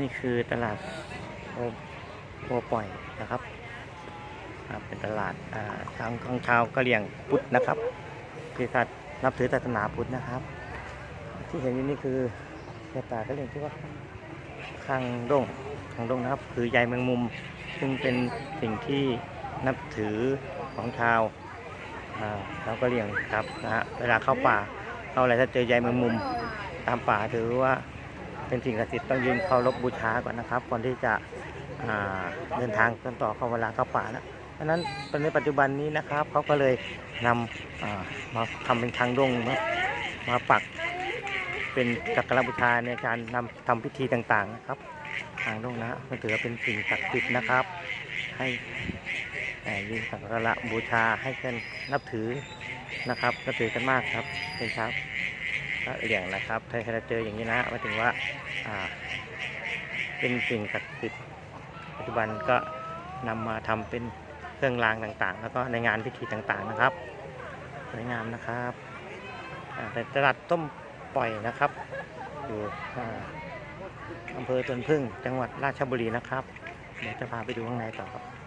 นี่คือตลาดโอโอปล่อยนะครับ เป็นตลาดทางของชาวกะเหรี่ยงพุทธนะครับที่ศาสนับถือศาสนาพุทธนะครับ ที่เห็นอยู่นี่คือภาษากะเหรี่ยงที่ว่าคังด้งคังด้งนะครับ คือใยแมงมุม ซึ่งเป็นสิ่งที่นับถือของชาวชาวกะเหรี่ยงครับนะฮะเวลาเข้าป่าเข้าอะไรถ้าเจอใยแมงมุมตามป่าถือว่า เป็นสิ่งศักดิ์สิทธิ์ต้องยืนเคารพบูชาก่อนนะครับก่อนที่จะเดินทางต้นต่อเข้าเวลาเข้าป่านะเพราะนั้นในปัจจุบันนี้นะครับเขาก็เลยนำมาทำเป็นทางดงมามาปักเป็นสักการะบูชาในการนำทำพิธีต่างๆนะครับทางดงนะมันถือเป็นสิ่งศักดิ์สิทธิ์นะครับ ให้ยืนสักการะบูชาให้กันนับถือนะครับนับถือกันมากครับเป็นครับ เหลี่ยงนะครับถ้าเราเจออย่างนี้นะหมายถึงว่าเป็นสิ่งศักดิ์สิทธิ์ปัจจุบันก็นำมาทำเป็นเครื่องรางต่างๆ แล้วก็ในงานพิธีต่างๆนะครับสวยงามนะครับอ่าเป็นตลาดต้มปล่อยนะครับ อยู่อ่าอำเภอตนพึ่งจังหวัดราชบุรีนะครับ เดี๋ยวจะพาไปดูข้างในต่อครับ